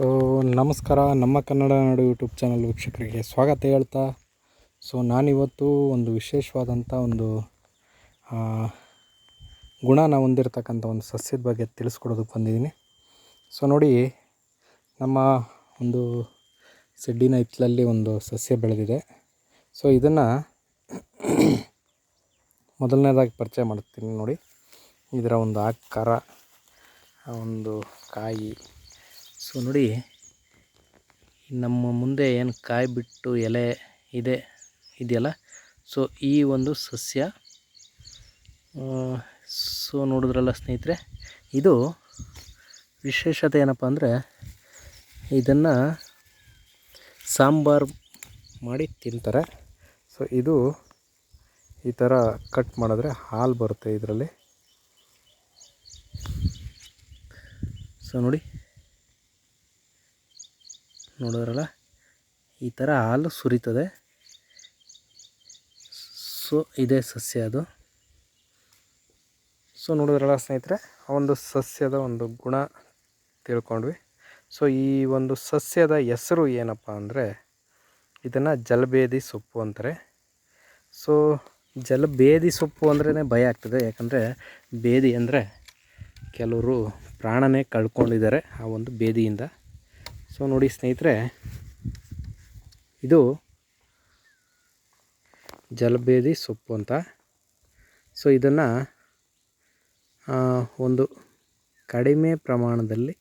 So ನಮಸ್ಕಾರ, ನಮ್ಮ ಕನ್ನಡ ನಾಡು YouTube channel ವೀಕ್ಷಕರಿಗೆ ಸ್ವಾಗತ ಹೇಳ್ತಾ. ಸೊ ನಾನಿವತ್ತು ಒಂದು ವಿಶೇಷವಾದಂಥ ಒಂದು ಗುಣನ ಹೊಂದಿರತಕ್ಕಂಥ ಒಂದು ಸಸ್ಯದ ಬಗ್ಗೆ ತಿಳಿಸ್ಕೊಡೋದಕ್ಕೆ ಬಂದಿದ್ದೀನಿ. ಸೊ ನೋಡಿ, ನಮ್ಮ ಒಂದು ಸಿಡ್ಡಿನ ಹಿತ್ತಲಲ್ಲಿ ಒಂದು ಸಸ್ಯ ಬೆಳೆದಿದೆ. ಸೊ ಇದನ್ನು ಮೊದಲನೇದಾಗಿ ಪರಿಚಯ ಮಾಡ್ತೀನಿ ನೋಡಿ. ಇದರ ಒಂದು ಆಕಾರ ಒಂದು ಕಾಯಿ ಸೊ ನೋಡಿ, ನಮ್ಮ ಮುಂದೆ ಏನು ಕಾಯಿ ಬಿಟ್ಟು ಎಲೆ ಇದೆ, ಇದೆಯಲ್ಲ? ಸೊ ಈ ಒಂದು ಸಸ್ಯ ಸೊ ನೋಡಿದ್ರಲ್ಲ ಸ್ನೇಹಿತರೆ, ಇದು ವಿಶೇಷತೆ ಏನಪ್ಪ ಅಂದರೆ ಇದನ್ನು ಸಾಂಬಾರು ಮಾಡಿ ತಿಂತಾರೆ. ಸೊ ಇದು ಈ ಥರ ಕಟ್ ಮಾಡಿದ್ರೆ ಹಾಲು ಬರುತ್ತೆ ಇದರಲ್ಲಿ. ಸೊ ನೋಡಿ ನೋಡಿದ್ರಲ್ಲ? ಈ ಥರ ಹಾಲು ಸುರಿತದೆ. ಸೊ, ಇದೇ ಸಸ್ಯ ಅದು. ಸೊ, ನೋಡಿದ್ರಲ್ಲ ಸ್ನೇಹಿತರೆ, ಆ ಒಂದು ಸಸ್ಯದ ಒಂದು ಗುಣ ತಿಳ್ಕೊಂಡ್ವಿ. ಸೊ, ಈ ಒಂದು ಸಸ್ಯದ ಹೆಸರು ಏನಪ್ಪ ಅಂದರೆ, ಇದನ್ನು ಜಲಬೇದಿ ಸೊಪ್ಪು ಅಂತಾರೆ. ಸೊ ಜಲಬೇದಿ ಸೊಪ್ಪು ಅಂದ್ರೇ ಭಯ ಆಗ್ತದೆ. ಯಾಕಂದರೆ ಬೇದಿ ಅಂದರೆ ಕೆಲವರು ಪ್ರಾಣನೇ ಕಳ್ಕೊಂಡಿದ್ದಾರೆ ಆ ಒಂದು ಬೇದಿಯಿಂದ ಸೊ ನೋಡಿ ಸ್ನೇಹಿತರೆ, ಇದು ಜಲಬೇದಿ ಸೊಪ್ಪು ಅಂತ. ಸೊ ಇದನ್ನು ಒಂದು ಕಡಿಮೆ ಪ್ರಮಾಣದಲ್ಲಿ,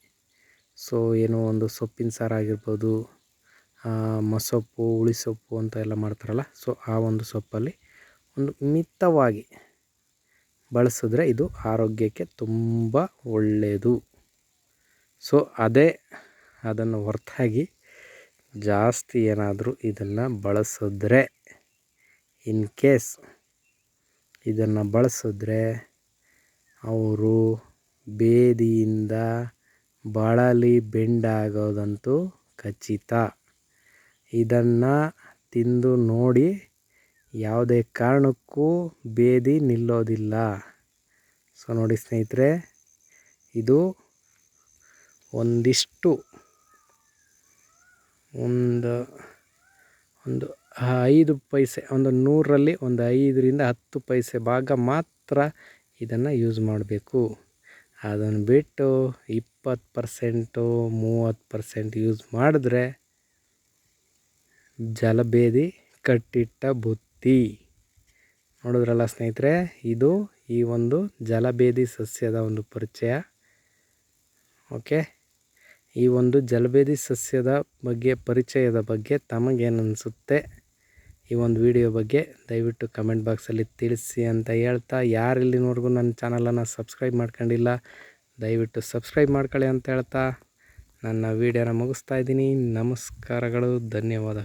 ಸೊ ಏನೋ ಒಂದು ಸೊಪ್ಪಿನ ಸಾರು ಆಗಿರ್ಬೋದು ಮಸೊಪ್ಪು ಸೊಪ್ಪು ಅಂತ ಎಲ್ಲ ಮಾಡ್ತಾರಲ್ಲ, ಸೊ ಆ ಒಂದು ಸೊಪ್ಪಲ್ಲಿ ಒಂದು ಮಿತವಾಗಿ ಬಳಸಿದ್ರೆ ಇದು ಆರೋಗ್ಯಕ್ಕೆ ತುಂಬ ಒಳ್ಳೆಯದು ಸೊ ಅದೇ ಅದನ್ನು ಹೊರತಾಗಿ ಜಾಸ್ತಿ ಏನಾದರೂ ಇದನ್ನು ಬಳಸಿದ್ರೆ ಇನ್ ಕೇಸ್ ಇದನ್ನು ಬಳಸಿದ್ರೆ ಅವರು ಬೇದಿಯಿಂದ ಬಳಲಿ ಬೆಂಡಾಗೋದಂತೂ ಖಚಿತ. ಇದನ್ನು ತಿಂದು ನೋಡಿ ಯಾವುದೇ ಕಾರಣಕ್ಕೂ ಬೇದಿ ನಿಲ್ಲೋದಿಲ್ಲ. ಸೊ ನೋಡಿ ಸ್ನೇಹಿತರೆ, ಇದು ಒಂದಿಷ್ಟು ಒಂದು ಒಂದು ಐದು ಪೈಸೆ, ಒಂದು ನೂರರಲ್ಲಿ ಒಂದು ಐದರಿಂದ ಹತ್ತು ಪೈಸೆ ಭಾಗ ಮಾತ್ರ ಇದನ್ನು ಯೂಸ್ ಮಾಡಬೇಕು. ಅದನ್ನು ಬಿಟ್ಟು ಇಪ್ಪತ್ತು ಪರ್ಸೆಂಟು, ಮೂವತ್ತು ಪರ್ಸೆಂಟ್ ಯೂಸ್ ಮಾಡಿದ್ರೆ ಜಲಬೇದಿ ಕಟ್ಟಿಟ್ಟ ಬುತ್ತಿ. ನೋಡಿದ್ರಲ್ಲ ಸ್ನೇಹಿತರೆ, ಇದು ಈ ಒಂದು ಜಲಬೇದಿ ಸಸ್ಯದ ಒಂದು ಪರಿಚಯ. ಓಕೆ? ಈ ಒಂದು ಜಲಬೇದಿ ಸಸ್ಯದ ಬಗ್ಗೆ ಪರಿಚಯದ ಬಗ್ಗೆ ತಮಗೇನು ಅನಿಸುತ್ತೆ ಈ ಒಂದು ವಿಡಿಯೋ ಬಗ್ಗೆ ದಯವಿಟ್ಟು ಕಮೆಂಟ್ ಬಾಕ್ಸಲ್ಲಿ ತಿಳಿಸಿ ಅಂತ ಹೇಳ್ತಾ ಯಾರು ಇಲ್ಲಿನವರೆಗೂ ನನ್ನ ಚಾನಲನ್ನು ಸಬ್ಸ್ಕ್ರೈಬ್ ಮಾಡ್ಕೊಂಡಿಲ್ಲ, ದಯವಿಟ್ಟು ಸಬ್ಸ್ಕ್ರೈಬ್ ಮಾಡ್ಕೊಳ್ಳಿ ಅಂತ ಹೇಳ್ತಾ, ನನ್ನ ವೀಡಿಯೋನ ಮುಗಿಸ್ತಾ ಇದ್ದೀನಿ. ನಮಸ್ಕಾರಗಳು, ಧನ್ಯವಾದ.